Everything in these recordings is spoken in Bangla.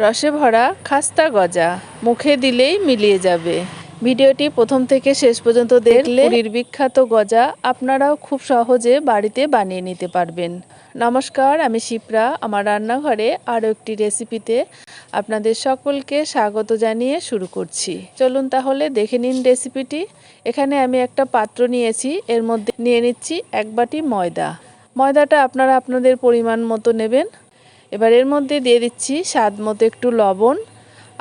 রসে ভরা খাস্তা গজা মুখে দিলেই মিলিয়ে যাবে। ভিডিওটি প্রথম থেকে শেষ পর্যন্ত দেখলে পুরীর বিখ্যাত গজা আপনারাও খুব সহজে বাড়িতে বানিয়ে নিতে পারবেন। নমস্কার, আমি শিপ্রা। আমার রান্নাঘরে আরও একটি রেসিপিতে আপনাদের সকলকে স্বাগত জানিয়ে শুরু করছি। চলুন তাহলে দেখে নিন রেসিপিটি। এখানে আমি একটা পাত্র নিয়েছি, এর মধ্যে নিয়ে নিচ্ছি এক বাটি ময়দা। ময়দাটা আপনারা আপনাদের পরিমাণ মতো নেবেন। এবার এর মধ্যে দিয়ে দিচ্ছি স্বাদ মতো একটু লবণ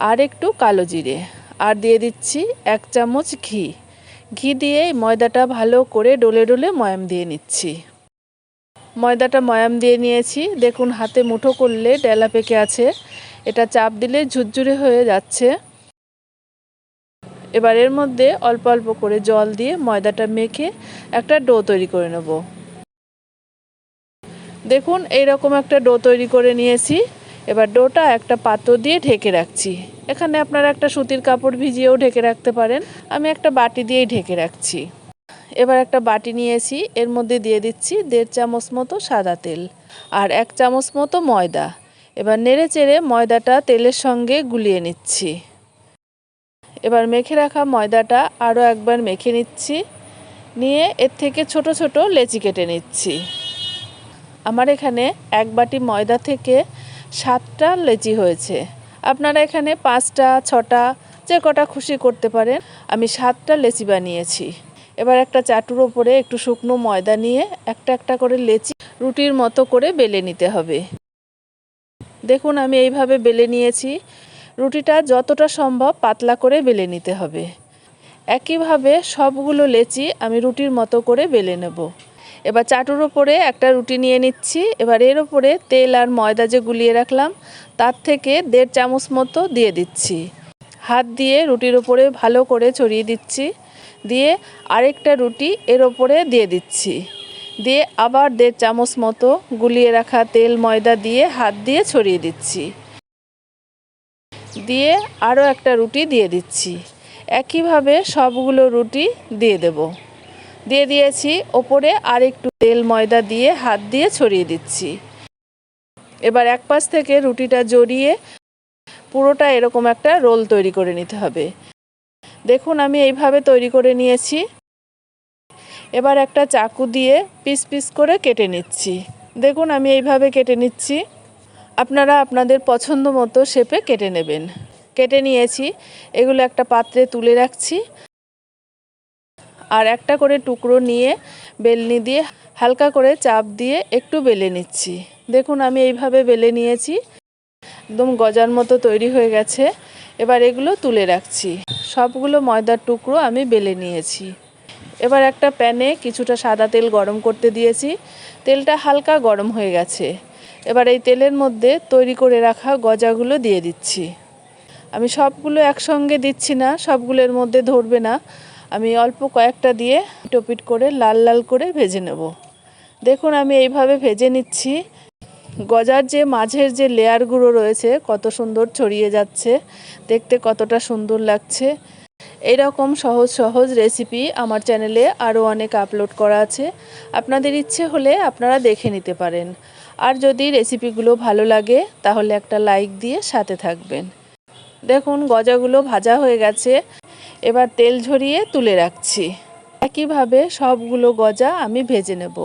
আর একটু কালো জিরে। আর দিয়ে দিচ্ছি এক চামচ ঘি। ঘি দিয়ে ময়দাটা ভালো করে ডলে ডলে ময়াম দিয়ে নিচ্ছি। ময়দাটা ময়াম দিয়ে নিয়েছি। দেখুন, হাতে মুঠো করলে ডেলা পেকে আছে। এটা চাপ দিলে ঝুরঝুরে হয়ে যাচ্ছে। এবার এর মধ্যে অল্প অল্প করে জল দিয়ে ময়দাটা মেখে একটা ডো তৈরি করে নেব। দেখুন এইরকম একটা ডো তৈরি করে নিয়েছি। এবার ডোটা একটা পাত্র দিয়ে ঢেকে রাখছি। এখানে আপনারা একটা সুতির কাপড় ভিজিয়েও ঢেকে রাখতে পারেন। আমি একটা বাটি দিয়েই ঢেকে রাখছি। এবার একটা বাটি নিয়েছি। এর মধ্যে দিয়ে দিচ্ছি দেড় চামচ মতো সাদা তেল আর এক চামচ মতো ময়দা। এবার নেড়ে চেড়ে ময়দাটা তেলের সঙ্গে গুলিয়ে নিচ্ছি। এবার মেখে রাখা ময়দাটা আরও একবার মেখে নিচ্ছি। নিয়ে এর থেকে ছোট ছোট লেচি কেটে নিচ্ছি। আমার এখানে এক বাটি ময়দা থেকে সাতটা লেচি হয়েছে। আপনারা এখানে পাঁচটা, ছটা, যে কটা খুশি করতে পারেন, আমি সাতটা লেচি বানিয়েছি। এবার একটা চাটুর ওপরে একটু শুকনো ময়দা নিয়ে একটা একটা করে লেচি রুটির মতো করে বেলে নিতে হবে। দেখুন, আমি এইভাবে বেলে নিয়েছি। রুটিটা যতটা সম্ভব পাতলা করে বেলে নিতে হবে। একইভাবে সবগুলো লেচি আমি রুটির মতো করে বেলে নেব। এবার চাটুর ওপরে একটা রুটি নিয়ে নিচ্ছি। এবার এর ওপরে তেল আর ময়দা যে গুলিয়ে রাখলাম, তার থেকে দেড় চামচ মতো দিয়ে দিচ্ছি। হাত দিয়ে রুটির ওপরে ভালো করে ছড়িয়ে দিচ্ছি। দিয়ে আরেকটা রুটি এর ওপরে দিয়ে দিচ্ছি। দিয়ে আবার দেড় চামচ মতো গুলিয়ে রাখা তেল ময়দা দিয়ে হাত দিয়ে ছড়িয়ে দিচ্ছি। দিয়ে আরও একটা রুটি দিয়ে দিচ্ছি। একইভাবে সবগুলো রুটি দিয়ে দেব। দিয়ে দিয়েছি। ওপরে আর একটু তেল, ময়দা দিয়ে হাত দিয়ে ছড়িয়ে দিচ্ছি। এবার এক পাশ থেকে রুটিটা জড়িয়ে পুরোটা এরকম একটা রোল তৈরি করে নিতে হবে। দেখুন, আমি এইভাবে তৈরি করে নিয়েছি। এবার একটা চাকু দিয়ে পিস পিস করে কেটে নিচ্ছি। দেখুন, আমি এইভাবে কেটে নিচ্ছি। আপনারা আপনাদের পছন্দ মতো শেপে কেটে নেবেন। কেটে নিয়েছি। এগুলো একটা পাত্রে তুলে রাখছি। আর একটা করে টুকরো নিয়ে বেলনি দিয়ে হালকা করে চাপ দিয়ে একটু বেলে নিচ্ছি। দেখুন, আমি এইভাবে বেলে নিয়েছি। একদম গজার মতো তৈরি হয়ে গেছে। এবার এগুলো তুলে রাখছি। সবগুলো ময়দার টুকরো আমি বেলে নিয়েছি। এবার একটা প্যানে কিছুটা সাদা তেল গরম করতে দিয়েছি। তেলটা হালকা গরম হয়ে গেছে। এবার এই তেলের মধ্যে তৈরি করে রাখা গজাগুলো দিয়ে দিচ্ছি। আমি সবগুলো একসঙ্গে দিচ্ছি না, সবগুলোর মধ্যে ধরবে না। আমি অল্প কয়েকটা দিয়ে টপিট করে লাল লাল করে ভেজে নেব। দেখুন, আমি এইভাবে ভেজে নিচ্ছি। গজার যে মাঝের যে লেয়ারগুলো রয়েছে, কত সুন্দর ছড়িয়ে যাচ্ছে। দেখতে কতটা সুন্দর লাগছে। এইরকম সহজ সহজ রেসিপি আমার চ্যানেলে আরও অনেক আপলোড করা আছে। আপনাদের ইচ্ছে হলে আপনারা দেখে নিতে পারেন। আর যদি রেসিপিগুলো ভালো লাগে, তাহলে একটা লাইক দিয়ে সাথে থাকবেন। দেখুন, গজাগুলো ভাজা হয়ে গেছে। এবার তেল ঝরিয়ে তুলে রাখছি। একইভাবে সবগুলো গজা আমি ভেজে নেব।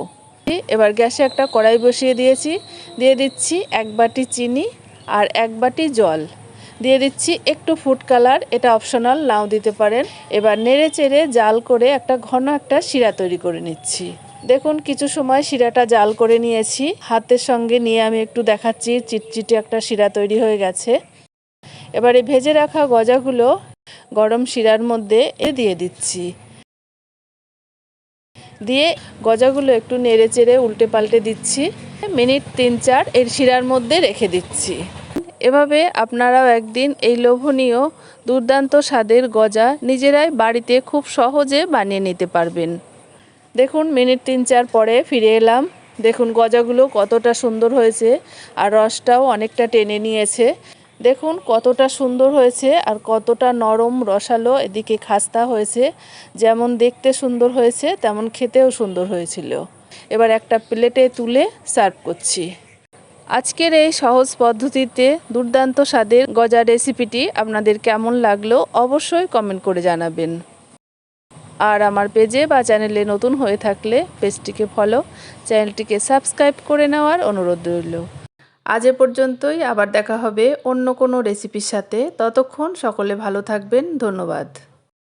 এবার গ্যাসে একটা কড়াই বসিয়ে দিয়েছি। দিয়ে দিচ্ছি এক বাটি চিনি আর এক বাটি জল। দিয়ে দিচ্ছি একটু ফুড কালার, এটা অপশনাল, নাও দিতে পারেন। এবার নেড়ে চেড়ে জাল করে একটা ঘন একটা শিরা তৈরি করে নিচ্ছি। দেখুন কিছু সময় শিরাটা জাল করে নিয়েছি। হাতের সঙ্গে নিয়ে আমি একটু দেখাচ্ছি, চিটচিটে একটা শিরা তৈরি হয়ে গেছে। এবারে ভেজে রাখা গজাগুলো গরম শিরার মধ্যে এ দিয়ে দিচ্ছি। দিয়ে গজাগুলো একটু নেড়ে চেড়ে উল্টে পাল্টে দিচ্ছি। মিনিট তিন চার এর শিরার মধ্যে রেখে দিচ্ছি। এভাবে আপনারাও একদিন এই লোভনীয়, দুর্দান্ত স্বাদের গজা নিজেরাই বাড়িতে খুব সহজে বানিয়ে নিতে পারবেন। দেখুন, মিনিট তিন চার পরে ফিরে এলাম। দেখুন, গজাগুলো কতটা সুন্দর হয়েছে আর রসটাও অনেকটা টেনে নিয়েছে। দেখুন, কতটা সুন্দর হয়েছে আর কতটা নরম রসালো এদিকে খাস্তা হয়েছে। যেমন দেখতে সুন্দর হয়েছে, তেমন খেতেও সুন্দর হয়েছিল। এবার একটা প্লেটে তুলে সার্ভ করছি। আজকের এই সহজ পদ্ধতিতে দুর্দান্ত স্বাদের গজা রেসিপিটি আপনাদের কেমন লাগল অবশ্যই কমেন্ট করে জানাবেন। আর আমার পেজে বা চ্যানেলে নতুন হয়ে থাকলে পেজটিকে ফলো, চ্যানেলটিকে সাবস্ক্রাইব করে নেওয়ার অনুরোধ রইল। আজ এ পর্যন্তই, আবার দেখা হবে অন্য কোনো রেসিপির সাথে। ততক্ষণ সকলে ভালো থাকবেন। ধন্যবাদ।